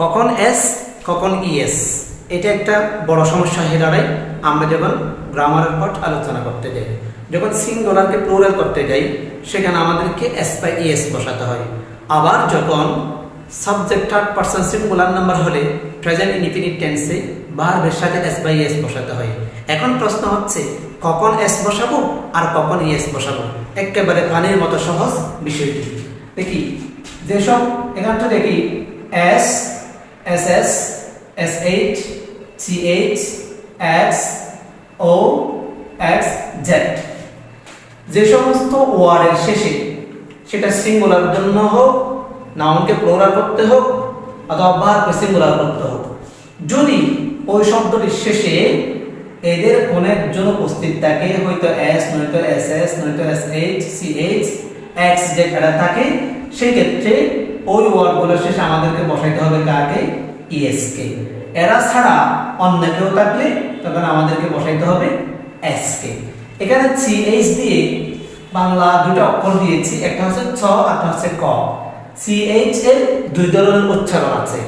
কখন এস, কখন ইএস? এটা একটা বড় সমস্যা হয়ে দাঁড়ায়। আমরা যখন গ্রামারের পাঠ আলোচনা করতে যাই, যখন সিঙ্গুলারকে প্লুরাল করতে যাই, সেখানে আমাদেরকে এস বাই ইএস বসাতে হয়। আবার যখন subject third person singular number হলে প্রেজেন্ট ইনফিনিট টেন্সে ভার্বের সাথে এস বাই এস বসাতে হয়। এখন প্রশ্ন হচ্ছে, কখন এস বসাবো আর কখন ইএস বসাবো? একেবারে পানির মতো সহজ বিষয়টি। দেখি, যেসব এখানটা দেখি S H C H X O X Z যে সমস্ত ওয়ার্ডের শেষে সেটা সিঙ্গুলার জন্য হোক নাউনকে প্লোরাল করতে হোক, অথবা ভার্বকে সিঙ্গুলার করতে হোক। যদি ওই শব্দটির শেষে এদের কোন একজন উপস্থিত থাকে, হয়তো এস নয়তো এস এস নয়তো S H C H X যে থাকে সেই ক্ষেত্রে ওই ওয়ার্ডগুলোর শেষে আমাদেরকে বসাইতে হবে কাকে? ইএসকে এরা ছাড়া অন্য কেউ থাকলে তখন আমাদেরকে বসাইতে হবে এস কে এখানে সি এইচ দিয়ে বাংলা দুটো অক্ষর দিয়েছি। একটা হচ্ছে ছ একটা হচ্ছে ক। সি এইচ এর দুই ধরনের উচ্চারণ আছে।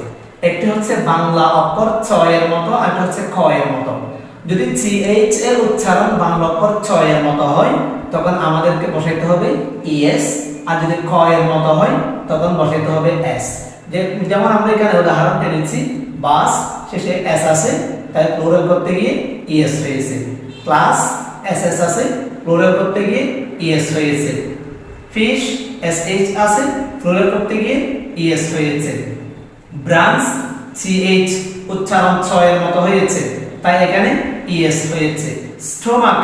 একটি হচ্ছে বাংলা অক্ষর ছ এর মতো আর একটা হচ্ছে খ এর মতো। যদি সি এইচ এর উচ্চারণ বাংলা অক্ষর ছ এর মতো হয়, তখন আমাদেরকে বসাইতে হবে ইএস আর যদি খ এর মতো হয়, তখন বসাইতে হবে এস। যেমন আমরা এখানে উদাহরণ টেনেছি বাস, শেষে এস আছে, তাই প্লুরাল করতে গিয়ে ইএস হয়েছে ক্লাস, এস এস আছে প্লুরাল করতে গিয়ে ইএস হয়েছে ফিশ, এস এইচ আছে প্লুরাল করতে গিয়ে ইএস হয়েছে ব্রাঞ্চ, সি এইচ উচ্চারণ ছয়ের মতো হয়েছে, তাই এখানে ইএস হয়েছে স্টোমাক,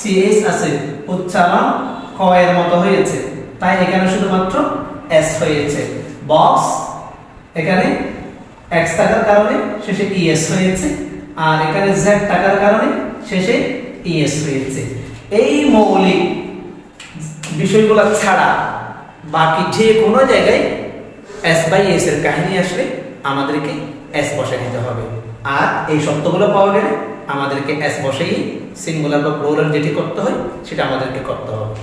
সি এইচ আছে, উচ্চারণ ক এর মতো হয়েছে। তাই এখানে শুধুমাত্র এস হয়েছে। বক্স এখানে এক্স থাকার কারণে শেষে ইএস হয়েছে, আর এখানে জেড থাকার কারণে শেষে ইএস হয়েছে। এই মৌলিক বিষয়গুলো ছাড়া বাকি যে কোনো জায়গায় এস বাই এস এর কাহিনী আসলে আমাদেরকে এস বসে দিতে হবে। আর এই শব্দগুলো পাওয়া গেলে আমাদেরকে এস বসেই সিঙ্গুলার বা প্লোরাল যেটি করতে হয়, সেটা আমাদেরকে করতে হবে।